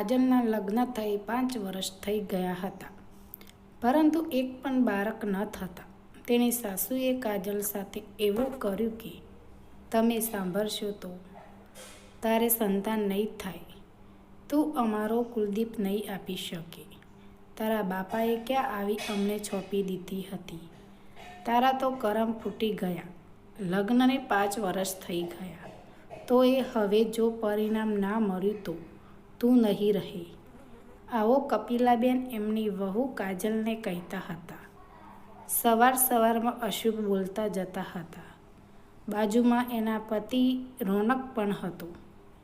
કાજલના લગ્ન થઈ પાંચ વર્ષ થઈ ગયા હતા. પરંતુ એક પણ બાળક ન થતા. તેની સાસુએ કાજલ સાથે એવું કર્યું કે, તમે સાંભળશો તો, તારે સંતાન નહીં થાય. તું અમારો કુલદીપ નહીં આપી શકે. તારા બાપાએ ક્યાં આવી અમને છોપી દીધી હતી? તારા તો કરમ ફૂટી ગયા. લગ્નને પાંચ વર્ષ થઈ ગયા. તો એ હવે જો પરિણામ ના મળ્યું તો તું નહીં રહે. આવો કપિલાબેન એમની વહુ કાજલને કહેતા હતા. સવાર સવારમાં અશુભ બોલતા જતા હતા. બાજુમાં એના પતિ રોનક પણ હતો.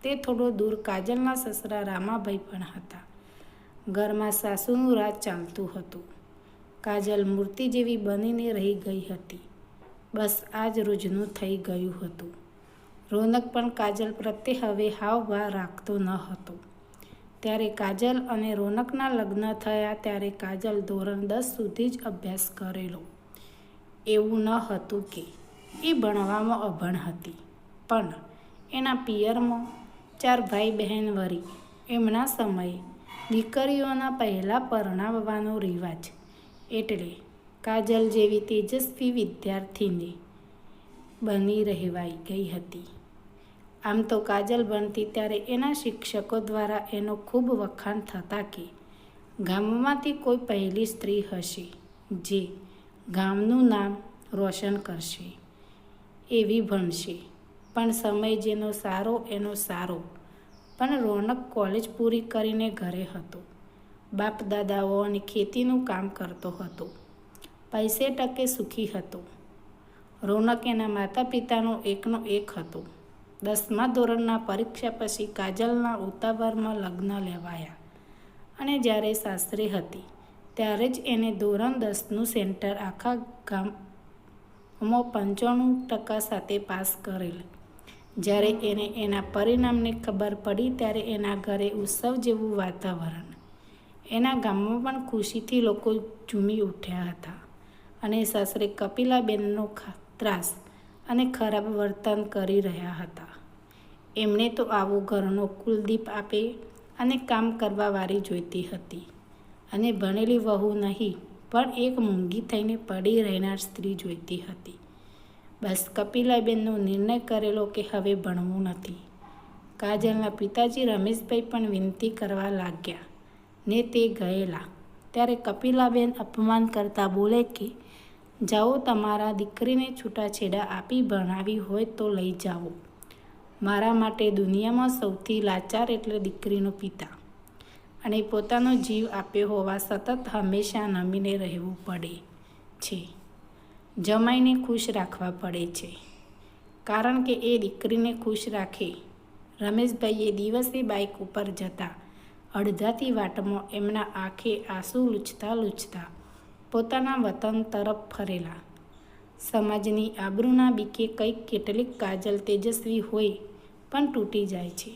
તે થોડો દૂર કાજલના સસરા રામાભાઈ પણ હતા. ઘરમાં સાસુનું રાજ ચાલતું હતું. કાજલ મૂર્તિ જેવી બનીને રહી ગઈ હતી. બસ આ જ રોજનું થઈ ગયું હતું. રોનક પણ કાજલ પ્રત્યે હવે હાવભાવ રાખતો ન હતો. ત્યારે કાજલ અને રોનકના લગ્ન થયા ત્યારે કાજલ ધોરણ દસ સુધી જ અભ્યાસ કરેલો. એવું ન હતું કે એ ભણવામાં અભણ હતી. પણ એના પિયરમાં ચાર ભાઈ બહેન વરી એમના સમયે દીકરીઓના પહેલાં પરણાવવાનો રિવાજ એટલે કાજલ જેવી તેજસ્વી વિદ્યાર્થીને બની રહેવાઈ ગઈ હતી. આમ તો કાજલ બનતી ત્યારે એના શિક્ષકો દ્વારા એનો ખૂબ વખાણ થતા કે ગામમાંથી કોઈ પહેલી સ્ત્રી હશે જે ગામનું નામ રોશન કરશે, એવી ભણશે. પણ સમય જેનો સારો, એનો સારો. પણ રોનક કોલેજ પૂરી કરીને ઘરે હતો. બાપ દાદાઓ અને ખેતીનું કામ કરતો હતો. પૈસે ટકે સુખી હતો. રોનક એના માતા પિતાનો એકનો એક હતો. દસમા ધોરણના પરીક્ષા પછી કાજલના ઉતાવળમાં લગ્ન લેવાયા. અને જ્યારે સાસરે હતી, ત્યારે જ એને ધોરણ દસનું સેન્ટર આખા ગામમાં પંચાણું ટકા સાથે પાસ કરેલ. જ્યારે એને એના પરિણામની ખબર પડી, ત્યારે એના ઘરે ઉત્સવ જેવું વાતાવરણ. એના ગામમાં પણ ખુશીથી લોકો ઝૂમી ઉઠ્યા હતા. અને સાસરે કપિલાબેનનો ત્રાસ અને ખરાબ વર્તન કરી રહ્યા હતા. એમણે તો આવો ઘરનો કુલદીપ આપે અને કામ કરવાવાળી જોઈતી હતી. અને ભણેલી વહુ નહીં, પણ એક મૂંગી થઈને પડી રહેનાર સ્ત્રી જોઈતી હતી. બસ કપિલાબેનનો નિર્ણય કરેલો કે હવે ભણવું નથી. કાજલના પિતાજી રમેશભાઈ પણ વિનંતી કરવા લાગ્યા. ને તે ગયેલા. ત્યારે કપિલાબેન અપમાન કરતા બોલે કે, જાઓ તમારા દીકરીને છૂટાછેડા આપી ભણાવી હોય તો લઈ જાઓ. મારા માટે દુનિયામાં સૌથી લાચાર એટલે દીકરીનો પિતા. અને પોતાનો જીવ આપ્યો હોવા સતત હંમેશા નમીને રહેવું પડે છે. જમાઈને ખુશ રાખવા પડે છે. કારણ કે એ દીકરીને ખુશ રાખે. રમેશભાઈએ દિવસે બાઇક ઉપર જતા અડધાથી વાટમાં એમના આંખે આંસુ લૂછતા લૂછતા પોતાના વતન તરફ ફરેલા. સમાજની આબરૂના બીકે કંઈક કેટલીક કાજલ તેજસ્વી હોય, પણ તૂટી જાય છે.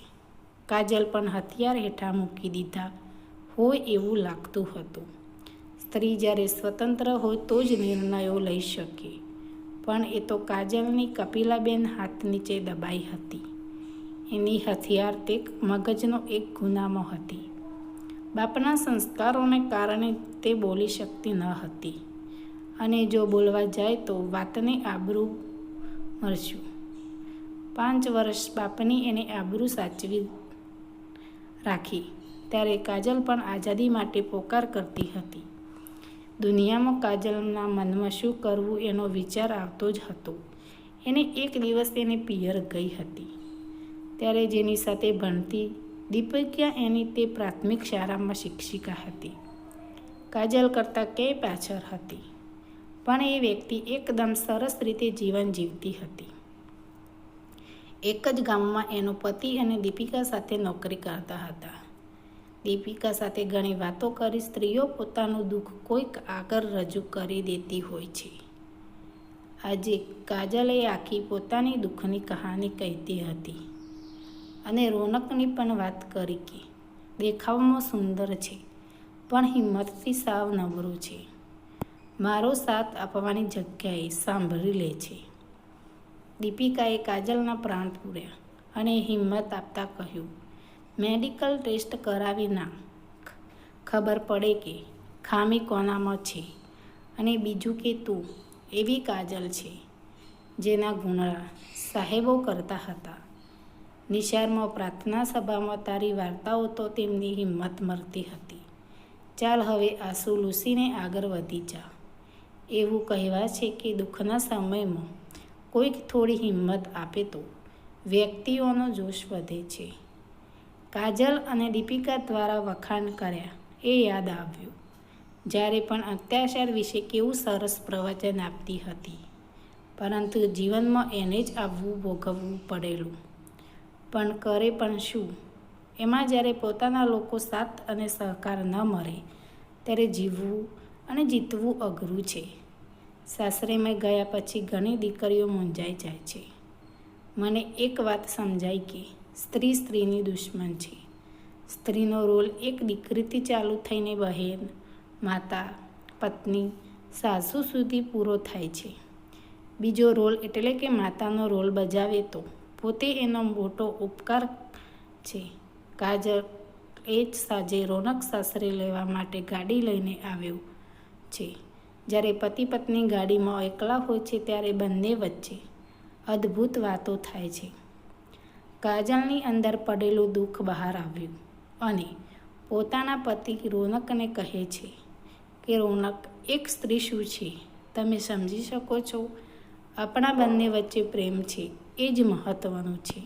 કાજલ પણ હથિયાર હેઠા મૂકી દીધા હોય એવું લાગતું હતું. સ્ત્રી જ્યારે સ્વતંત્ર હોય તો જ નિર્ણયો લઈ શકે, પણ એ તો કાજલની કપિલાબેન હાથ નીચે દબાઈ હતી. એની હથિયાર તે મગજનો એક ગુનામાં હતી. બાપના સંસ્કારોને કારણે તે બોલી શકતી ન હતી. અને જો બોલવા જાય તો વાતને આબરૂ મળશું. પાંચ વર્ષ બાપની એને આબરૂ સાચવી રાખી. ત્યારે કાજલ પણ આઝાદી માટે પોકાર કરતી હતી. દુનિયામાં કાજલના મનમાં શું કરવું એનો વિચાર આવતો જ હતો. એને એક દિવસ એને પિયર ગઈ હતી. ત્યારે જેની સાથે ભણતી દીપિકા એની તે પ્રાથમિક શાળામાં શિક્ષિકા હતી. કાજલ કરતાં કે પાછળ હતી. પણ એ વ્યક્તિ એકદમ સરસ રીતે જીવન જીવતી હતી. એક જ ગામમાં એનો પતિ અને દીપિકા સાથે નોકરી કરતા હતા. દીપિકા સાથે ઘણી વાતો કરી સ્ત્રીઓ પોતાનું દુઃખ કોઈક આગળ રજૂ કરી દેતી હોય છે. આજે કાજલે આખી પોતાની દુઃખની કહાની કહેતી હતી અને રોનકની પણ વાત કરી કે, દેખાવમાં સુંદર છે, પણ હિંમતથી સાવ નબળું છે. મારો સાથ આપવાની જગ્યાએ સાંભળી લે છે. દીપિકાએ કાજલના પ્રાણ પૂર્યા અને હિંમત આપતા કહ્યું, મેડિકલ ટેસ્ટ કરાવી ના ખબર પડે કે ખામી કોનામાં છે અને બીજું કે તું એવી કાજલ છે જેના ગુણરા સાહેબો કરતા હતા. નિશારમાં પ્રાર્થના સભામાં તારી વાર્તાઓ તો તેમની હિંમત મળતી હતી. ચાલ હવે આંસુ લૂસીને આગળ વધી જા. એવું કહેવાય છે કે દુઃખના સમયમાં કોઈક થોડી હિંમત આપે તો વ્યક્તિઓનો જોશ વધે છે. કાજલ અને દીપિકા દ્વારા વખાણ કર્યા, એ યાદ આવ્યું. જ્યારે પણ અત્યાચાર વિશે કેવું સરસ પ્રવચન આપતી હતી. પરંતુ જીવનમાં એને જ આવવું ભોગવવું પડેલું. પણ કરે પણ શું? એમાં જ્યારે પોતાના લોકો સાથ અને સહકાર ન મળે, ત્યારે જીવવું અને જીતવું અઘરું છે. સાસરેમાં ગયા પછી ઘણી દીકરીઓ મૂંઝાઈ જાય છે. મને એક વાત સમજાય કે સ્ત્રી સ્ત્રીની દુશ્મન છે. સ્ત્રીનો રોલ એક દીકરીથી ચાલુ થઈને બહેન, માતા, પત્ની, સાસુ સુધી પૂરો થાય છે. બીજો રોલ એટલે કે માતાનો રોલ બજાવે તો પોતે એનો મોટો ઉપકાર છે. કાજલ એ જ સાંજે રોનક સાસરે લેવા માટે ગાડી લઈને આવ્યો છે. જ્યારે પતિ પત્ની ગાડીમાં એકલા હોય છે ત્યારે બંને વચ્ચે અદ્ભુત વાતો થાય છે. કાજલની અંદર પડેલું દુઃખ બહાર આવ્યું અને પોતાના પતિ રોનકને કહે છે કે, રોનક, એક સ્ત્રી શું છે? તમે સમજી શકો છો, આપણા બંને વચ્ચે પ્રેમ છે, એ જ મહત્ત્વનું છે.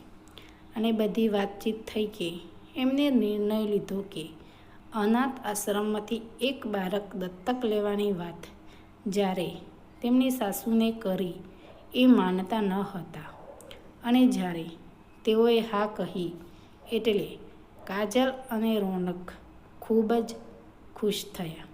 અને બધી વાતચીત થઈ કે એમને નિર્ણય લીધો કે અનાથ આશ્રમમાંથી એક બાળક દત્તક લેવાની વાત જ્યારે તેમની સાસુને કરી એ માનતા ન હતા. અને જ્યારે તેઓએ હા કહી, એટલે કાજલ અને રોનક ખૂબ જ ખુશ થયા.